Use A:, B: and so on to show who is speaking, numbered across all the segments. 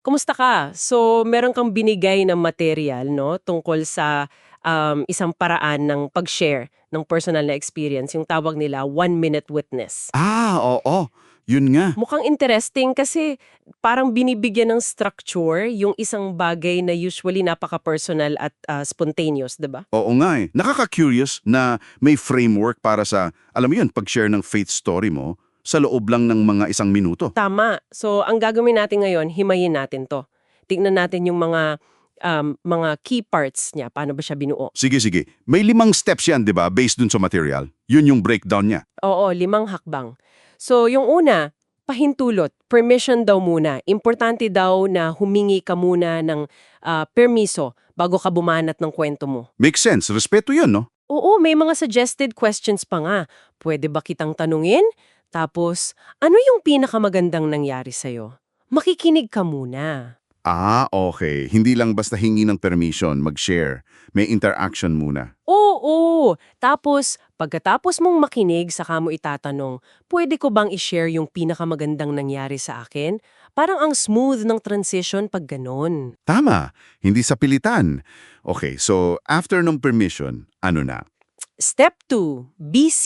A: Kumusta ka? So, meron kang binigay na material, no, tungkol sa um, isang paraan ng pag-share ng personal na experience, yung tawag nila one-minute witness.
B: Ah, oo. Yun nga.
A: Mukhang interesting kasi parang binibigyan ng structure yung isang bagay na usually napaka-personal at ah, spontaneous, 'di ba?
B: Oo nga eh. Nakaka-curious na may framework para sa, alam mo yun, pag-share ng faith story mo sa loob lang ng mga isang minuto.
A: Tama. So, ang gagawin natin ngayon, himayin natin 'to. Tingnan natin yung mga um, mga key parts niya, paano ba siya binuo.
B: Sige, sige. May limang steps yan, di ba, based dun sa material. Yun yung breakdown niya.
A: Oo, limang hakbang. So, yung una, pahintulot, permission daw muna. Importante daw na humingi ka muna ng ah, permiso bago ka bumanat ng kwento mo.
B: Makes sense. Respeto yun, no?
A: Oo, may mga suggested questions pa nga. Pwede ba kitang tanungin? Tapos, ano yung pinakamagandang nangyari sa'yo? Makikinig ka muna.
B: Ah, okay. Hindi lang basta hingi ng permission, mag-share. May interaction muna.
A: Oo, Tapos, pagkatapos mong makinig, saka mo itatanong, pwede ko bang i-share yung pinakamagandang nangyari sa akin? Parang ang smooth ng transition pag ganon.
B: Tama. Hindi sa pilitan. Okay, so after ng permission, ano na?
A: Step 2, BC.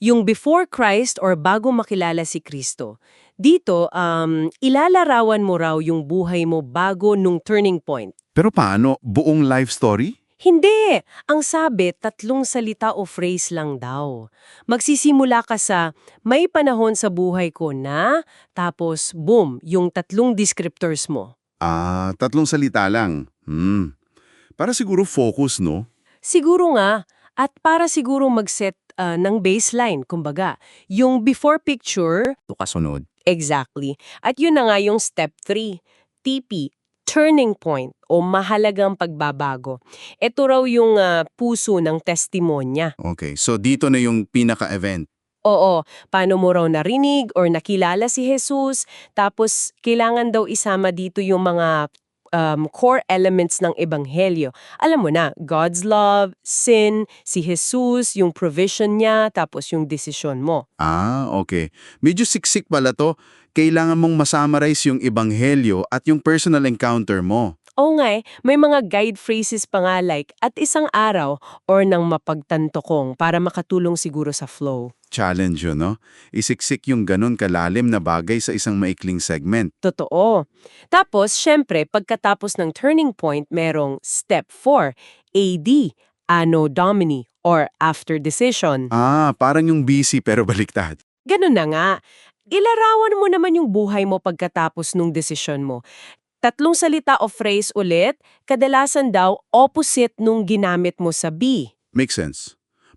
A: Yung before Christ or bago makilala si Kristo. Dito, um, ilalarawan mo raw yung buhay mo bago nung turning point.
B: Pero paano? Buong life story?
A: Hindi! Ang sabi, tatlong salita o phrase lang daw. Magsisimula ka sa, may panahon sa buhay ko na, tapos boom, yung tatlong descriptors mo.
B: Ah, tatlong salita lang. Hmm. Para siguro focus, no?
A: Siguro nga, at para siguro mag-set ah, ng baseline, kumbaga, yung before picture,
B: Ito kasunod.
A: exactly. At yun na nga yung step 3, TP, turning point o mahalagang pagbabago. Ito raw yung ah, puso ng testimonya.
B: Okay, so dito na yung pinaka-event.
A: Oo, paano mo raw narinig or nakilala si Jesus, tapos kailangan daw isama dito yung mga um, core elements ng ebanghelyo. Alam mo na, God's love, sin, si Jesus, yung provision niya, tapos yung desisyon mo.
B: Ah, okay. Medyo siksik pala to. Kailangan mong masummarize yung ebanghelyo at yung personal encounter mo.
A: Oo nga eh, may mga guide phrases pa nga like, at isang araw or nang mapagtanto kong para makatulong siguro sa flow.
B: Challenge yun, no? Isiksik yung ganun kalalim na bagay sa isang maikling segment.
A: Totoo. Tapos, syempre, pagkatapos ng turning point, merong step 4, AD, Anno Domini, or after decision.
B: Ah, parang yung busy pero baliktad.
A: Ganun na nga. Ilarawan mo naman yung buhay mo pagkatapos nung desisyon mo. Tatlong salita o phrase ulit, kadalasan daw opposite nung ginamit mo sa B.
B: Makes sense.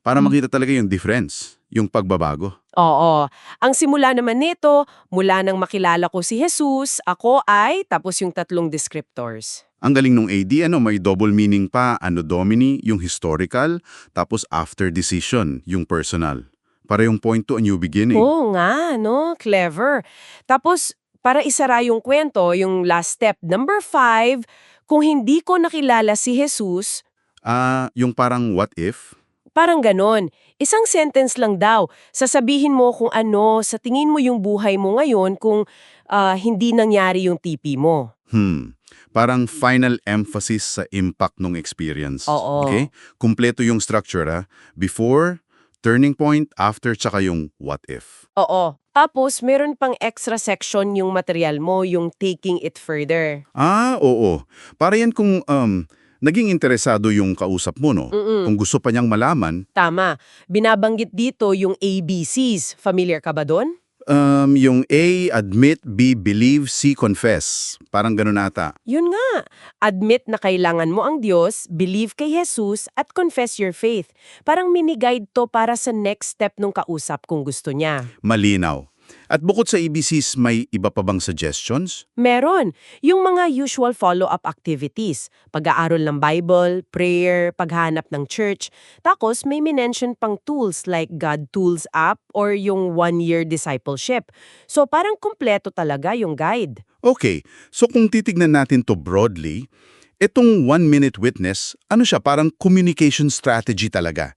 B: Para makita talaga yung difference, yung pagbabago.
A: Oo. Ang simula naman nito, mula nang makilala ko si Jesus, ako ay, tapos yung tatlong descriptors.
B: Ang galing nung AD, ano, may double meaning pa, ano domini, yung historical, tapos after decision, yung personal. Para yung point to a new beginning.
A: Oo nga, no? Clever. Tapos, para isara yung kwento, yung last step, number five, kung hindi ko nakilala si Jesus,
B: Ah, yung parang what if?
A: parang ganon. Isang sentence lang daw. Sasabihin mo kung ano, sa tingin mo yung buhay mo ngayon kung ah, hindi nangyari yung TP mo.
B: Hmm. Parang final emphasis sa impact ng experience.
A: Oo.
B: Okay? Kumpleto yung structure, ah. Before, turning point, after, tsaka yung what if.
A: Oo. Tapos, meron pang extra section yung material mo, yung taking it further.
B: Ah, oo. Para yan kung um, naging interesado yung kausap mo, no?
A: Mm-mm.
B: Kung gusto pa niyang malaman,
A: Tama. Binabanggit dito yung ABCs. Familiar ka ba doon?
B: Um, yung A, admit, B, believe, C, confess. Parang ganun ata.
A: Yun nga. Admit na kailangan mo ang Diyos, believe kay Jesus, at confess your faith. Parang mini-guide to para sa next step nung kausap kung gusto niya.
B: Malinaw. At bukod sa ABCs, may iba pa bang suggestions?
A: Meron. Yung mga usual follow-up activities. Pag-aaral ng Bible, prayer, paghanap ng church. Tapos may minention pang tools like God Tools app or yung one-year discipleship. So parang kumpleto talaga yung guide.
B: Okay, so kung titignan natin to broadly, itong one-minute witness, ano siya, parang communication strategy talaga.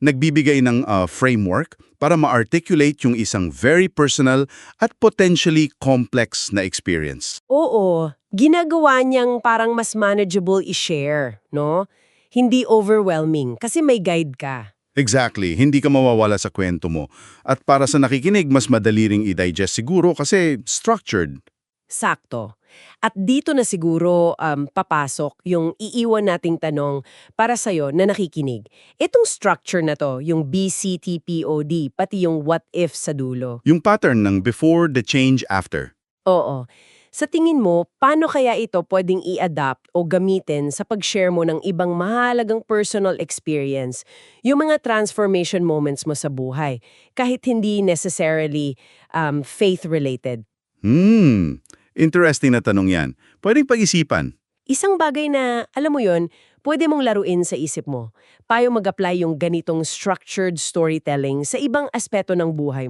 B: Nagbibigay ng uh, framework para ma-articulate yung isang very personal at potentially complex na experience.
A: Oo, ginagawa niyang parang mas manageable i-share, no? Hindi overwhelming kasi may guide ka.
B: Exactly, hindi ka mawawala sa kwento mo. At para sa nakikinig, mas madali ring i-digest siguro kasi structured.
A: Sakto. At dito na siguro um, papasok yung iiwan nating tanong para sa'yo na nakikinig. Itong structure na to, yung BCTPOD, pati yung what if sa dulo.
B: Yung pattern ng before, the change, after.
A: Oo. Sa tingin mo, paano kaya ito pwedeng i-adapt o gamitin sa pag-share mo ng ibang mahalagang personal experience, yung mga transformation moments mo sa buhay, kahit hindi necessarily um, faith-related?
B: Hmm, interesting na tanong yan. Pwedeng pag-isipan.
A: Isang bagay na, alam mo yon, pwede mong laruin sa isip mo. Payo mag-apply yung ganitong structured storytelling sa ibang aspeto ng buhay mo.